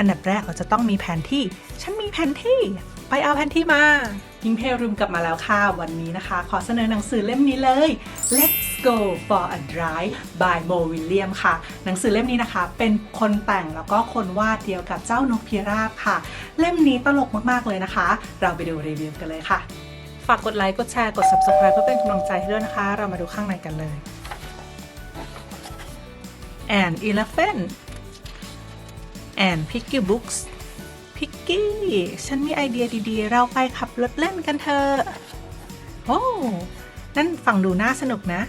อันดับแรกเราจะต้องมีแผนที่ ฉันมีแผนที่ ไปเอาแผนที่มายิงเพลรุมกลับมาแล้วค่ะ วันนี้นะคะ ขอเสนอหนังสือเล่มนี้เลย Let's Go for a Drive by Mo William ค่ะ หนังสือเล่มนี้นะคะ เป็นคนแต่งแล้วก็คนวาดเดียวกับเจ้านกพิราบค่ะ เล่มนี้ตลกมากๆเลยนะคะ เราไปดูรีวิวกันเลยค่ะ ฝากกดไลค์ กดแชร์ กด subscribe เพื่อเป็นกำลังใจให้ด้วยนะคะ เรามาดูข้างในกันเลย and elephant and picky books พิกกี้ ฉันมีไอเดียดีๆ เราไปขับรถเล่นกันเถอะโอ้นั่นฟังดูน่าสนุกนะ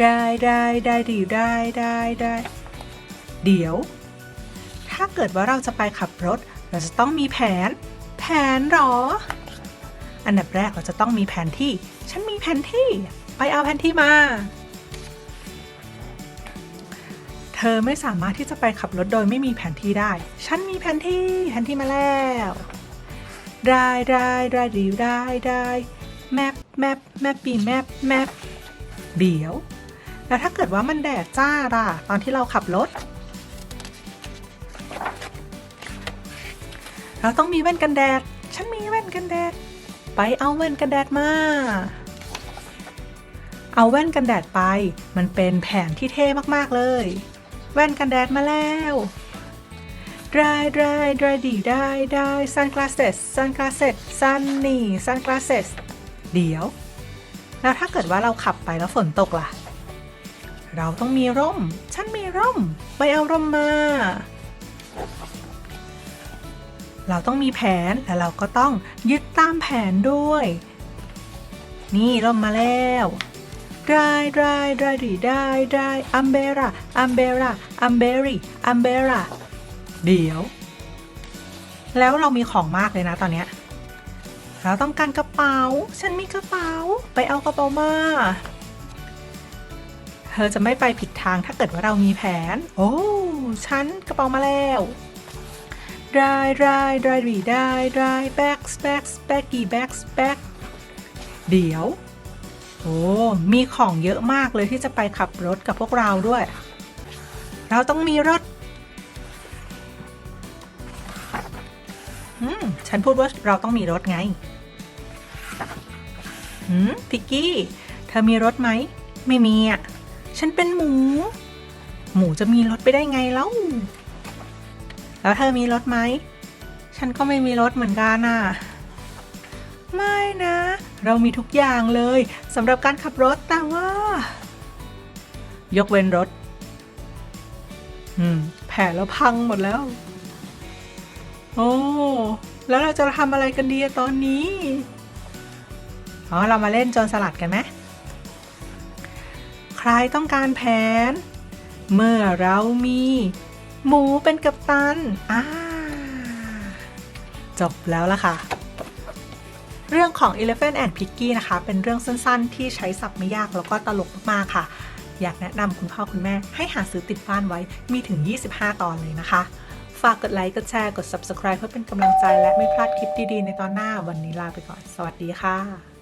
ได้ได้ได้ดีได้ได้ได้เดี๋ยว ถ้าเกิดว่าเราจะไปขับรถ เราจะต้องมีแผน แผนหรอ อันดับแรกเราจะต้องมีแผนที่ ฉันมีแผนที่ ไปเอาแผนที่มา เธอไม่สามารถที่จะไปขับรถโดยไม่มีแผนที่ได้ ฉันมีแผนที่ แผนที่มาแล้วได้ได้ได้ดีได้ได้แมปแมปแมปปีแมปแมปเดี๋ยว แล้วถ้าเกิดว่ามันแดดจ้าล่ะ ตอนที่เราขับรถ เราต้องมีแว่นกันแดด ฉันมีแว่นกันแดด ไปเอาแว่นกันแดดมา เอาแว่นกันแดดไป มันเป็นแผนที่เท่มากๆเลย แว่นกันแดดมาแล้วได้ได้ได้ดีได้ได้ sunglasses sunglasses sunny sunglasses เดี๋ยว แล้วถ้าเกิดว่าเราขับไปแล้วฝนตกล่ะ เราต้องมีร่ม ฉันมีร่ม ไปเอาร่มมา เราต้องมีแผน และเราก็ต้องยึดตามแผนด้วย นี่ร่มมาแล้ว ได้ได้ได้ดีได้ได้อัมเบร่าอัมเบร่าอัมเบรี่อัมเบร่าเดี๋ยว แล้วเรามีของมากเลยนะตอนเนี้ยเราต้องการกระเป๋า ฉันมีกระเป๋า ไปเอากระเป๋ามา เธอจะไม่ไปผิดทางถ้าเกิดว่าเรามีแผน โอ้ ฉันกระเป๋ามาแล้วได้ได้ได้ดีได้ได้แบ็กแบ็กแบ็กกี้แบ็กแบ็กเดี๋ยว โอ้มีของเยอะมากเลยที่จะไปขับรถกับพวกเราด้วย เราต้องมีรถอืมฉันพูดว่าเราต้องมีรถไงหืมพิกกี้ เธอมีรถไหม ไม่มีอะ ฉันเป็นหมู หมูจะมีรถไปได้ไงแล้ว แล้วเธอมีรถไหม ฉันก็ไม่มีรถเหมือนกันอะ ไม่นะ เรามีทุกอย่างเลยสำหรับการขับรถแต่ว่า ยกเว้นรถ อืม แผลแล้วพังหมดแล้ว โอ้แล้วเราจะทำอะไรกันดีอะตอนนี้ อ๋อ เรามาเล่นโจรสลัดกันไหมใครต้องการแผน เมื่อเรามี หมูเป็นกัปตัน อ่า จบแล้วล่ะค่ะ เรื่องของ Elephant and Piggy นะคะ เป็นเรื่องสั้นๆ ที่ใช้ศัพท์ไม่ยากแล้วก็ตลกมากๆค่ะ อยากแนะนำคุณพ่อคุณแม่ให้หาซื้อติดบ้านไว้มีถึง 25 ตอนเลยนะคะ ฝากกดไลค์ กดแชร์ กด Subscribe เพื่อเป็นกำลังใจและไม่พลาดคลิปดีๆ ในตอนหน้าวันนี้ลาไปก่อน สวัสดีค่ะ